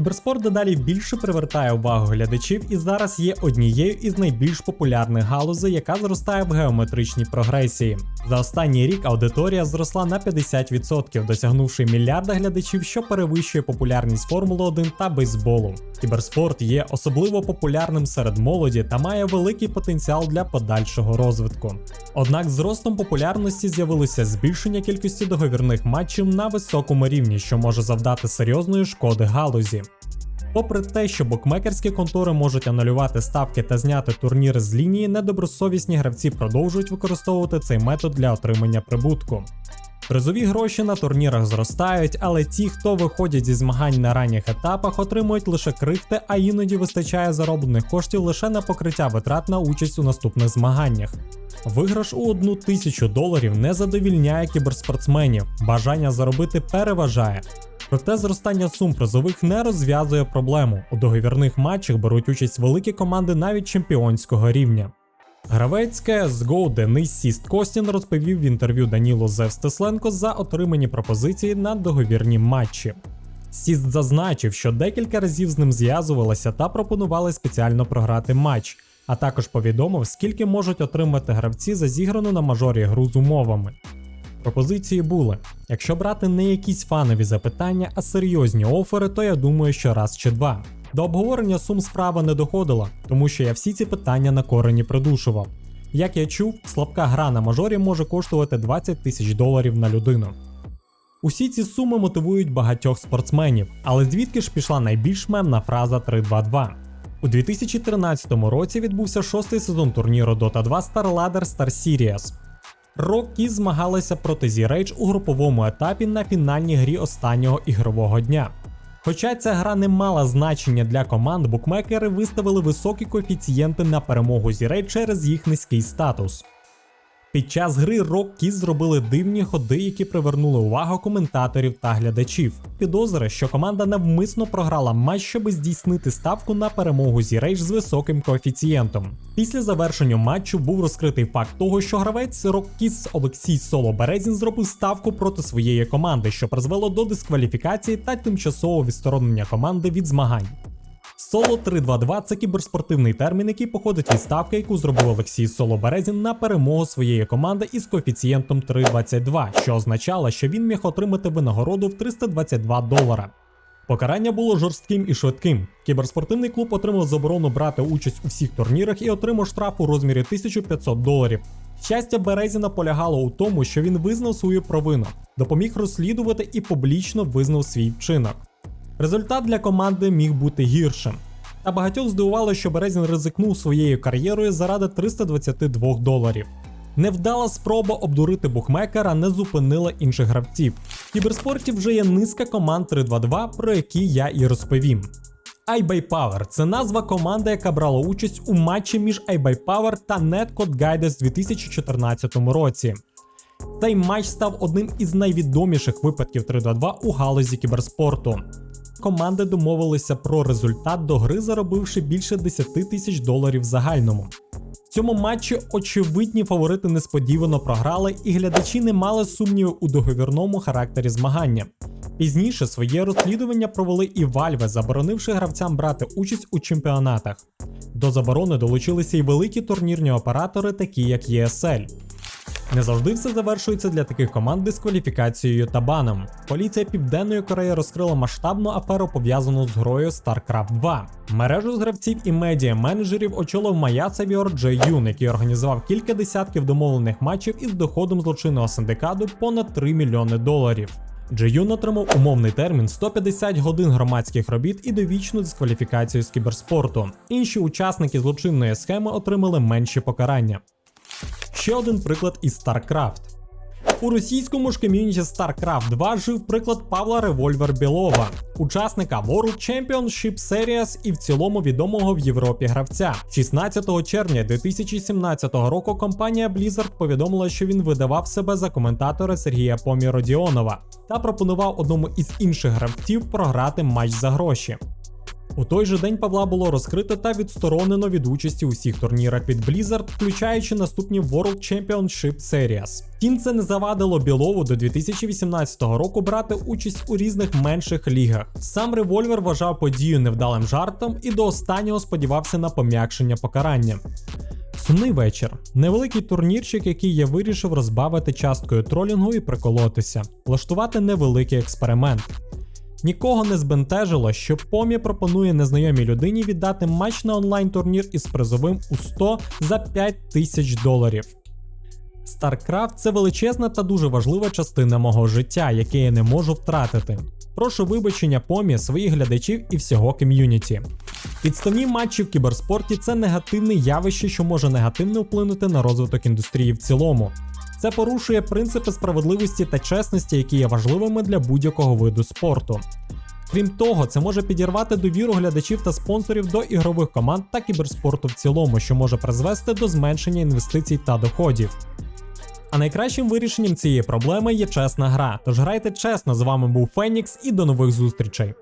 Кіберспорт дедалі більше привертає увагу глядачів і зараз є однією із найбільш популярних галузей, яка зростає в геометричній прогресії. За останній рік аудиторія зросла на 50%, досягнувши мільярда глядачів, що перевищує популярність Формули 1 та бейсболу. Кіберспорт є особливо популярним серед молоді та має великий потенціал для подальшого розвитку. Однак з ростом популярності з'явилося збільшення кількості договірних матчів на високому рівні, що може завдати серйозної шкоди галузі. Попри те, що букмекерські контори можуть анулювати ставки та зняти турніри з лінії, недобросовісні гравці продовжують використовувати цей метод для отримання прибутку. Призові гроші на турнірах зростають, але ті, хто виходять зі змагань на ранніх етапах, отримують лише крихти, а іноді вистачає зароблених коштів лише на покриття витрат на участь у наступних змаганнях. Виграш у одну тисячу доларів не задовільняє кіберспортсменів, бажання заробити переважає. Проте зростання сум призових не розв'язує проблему. У договірних матчах беруть участь великі команди навіть чемпіонського рівня. Гравець CSGO Денис Сіст Костін розповів в інтерв'ю Данілу Зевстесленко за отримані пропозиції на договірні матчі. Сіст зазначив, що декілька разів з ним зв'язувалися та пропонували спеціально програти матч, а також повідомив, скільки можуть отримати гравці за зіграну на мажорі гру з умовами. Пропозиції були: якщо брати не якісь фанові запитання, а серйозні офери, то я думаю, що раз чи два. До обговорення сум справа не доходила, тому що я всі ці питання на корені придушував. Як я чув, слабка гра на мажорі може коштувати 20 тисяч доларів на людину. Усі ці суми мотивують багатьох спортсменів, але звідки ж пішла найбільш мемна фраза 322? У 2013 році відбувся шостий сезон турніру Dota 2 StarLadder Star Series. Рокі змагалися проти Z-Rage у груповому етапі на фінальній грі останнього ігрового дня. Хоча ця гра не мала значення для команд, букмекери виставили високі коефіцієнти на перемогу Z-Rage через їх низький статус. Під час гри Rock зробили дивні ходи, які привернули увагу коментаторів та глядачів. Підозри, що команда навмисно програла матч, щоб здійснити ставку на перемогу Зірейдж з високим коефіцієнтом. Після завершення матчу був розкритий факт того, що гравець Роккіс Олексій Соло Березін зробив ставку проти своєї команди, що призвело до дискваліфікації та тимчасового відсторонення команди від змагань. Соло 322 це кіберспортивний термін, який походить від ставки, яку зробив Олексій Соло Березін на перемогу своєї команди із коефіцієнтом 3,22, що означало, що він міг отримати винагороду в 322 долара. Покарання було жорстким і швидким. Кіберспортивний клуб отримав заборону брати участь у всіх турнірах і отримав штраф у розмірі 1500 доларів. Щастя Березіна полягало у тому, що він визнав свою провину, допоміг розслідувати і публічно визнав свій вчинок. Результат для команди міг бути гіршим. Та багатьох здивувало, що Березін ризикнув своєю кар'єрою заради 322 доларів. Невдала спроба обдурити букмекера не зупинила інших гравців. В кіберспорті вже є низка команд 322, про які я і розповім. iBuyPower – це назва команди, яка брала участь у матчі між iBuyPower та Netcode Guides у 2014 році. Цей матч став одним із найвідоміших випадків 322 у галузі кіберспорту. Команди домовилися про результат до гри, заробивши більше 10 тисяч доларів загальному. В цьому матчі очевидні фаворити несподівано програли, і глядачі не мали сумнівів у договірному характері змагання. Пізніше своє розслідування провели і Valve, заборонивши гравцям брати участь у чемпіонатах. До заборони долучилися й великі турнірні оператори, такі як ESL. Не завжди все завершується для таких команд дискваліфікацією та баном. Поліція Південної Кореї розкрила масштабну аферу пов'язану з грою StarCraft 2. Мережу з гравців і медіа менеджерів очолив Мая Савіор Джей Юн, який організував кілька десятків домовлених матчів із доходом злочинного синдикату понад 3 мільйони доларів. Джеюн отримав умовний термін 150 годин громадських робіт і довічну дискваліфікацію з кіберспорту. Інші учасники злочинної схеми отримали менші покарання. Ще один приклад із StarCraft. У російському ж ком'юніті StarCraft 2 жив приклад Павла Револьвер Білова, учасника World Championship Series і в цілому відомого в Європі гравця. 16 червня 2017 року компанія Blizzard повідомила, що він видавав себе за коментатора Сергія Поміродіонова та пропонував одному із інших гравців програти матч за гроші. У той же день Павла було розкрито та відсторонено від участі у всіх турнірах від Blizzard, включаючи наступні World Championship Series. Втім, це не завадило Білову до 2018 року брати участь у різних менших лігах. Сам револьвер вважав подію невдалим жартом і до останнього сподівався на пом'якшення покарання. Сумний вечір. Невеликий турнірчик, який я вирішив розбавити часткою тролінгу і приколотися, влаштувати невеликий експеримент. Нікого не збентежило, що Помі пропонує незнайомій людині віддати матч на онлайн турнір із призовим у 100 за 5 тисяч доларів. StarCraft – це величезна та дуже важлива частина мого життя, яке я не можу втратити. Прошу вибачення помі своїх глядачів і всього ком'юніті. Підставні матчі в кіберспорті це негативне явище, що може негативно вплинути на розвиток індустрії в цілому. Це порушує принципи справедливості та чесності, які є важливими для будь-якого виду спорту. Крім того, це може підірвати довіру глядачів та спонсорів до ігрових команд та кіберспорту в цілому, що може призвести до зменшення інвестицій та доходів. А найкращим вирішенням цієї проблеми є чесна гра. Тож грайте чесно, з вами був Фенікс і до нових зустрічей.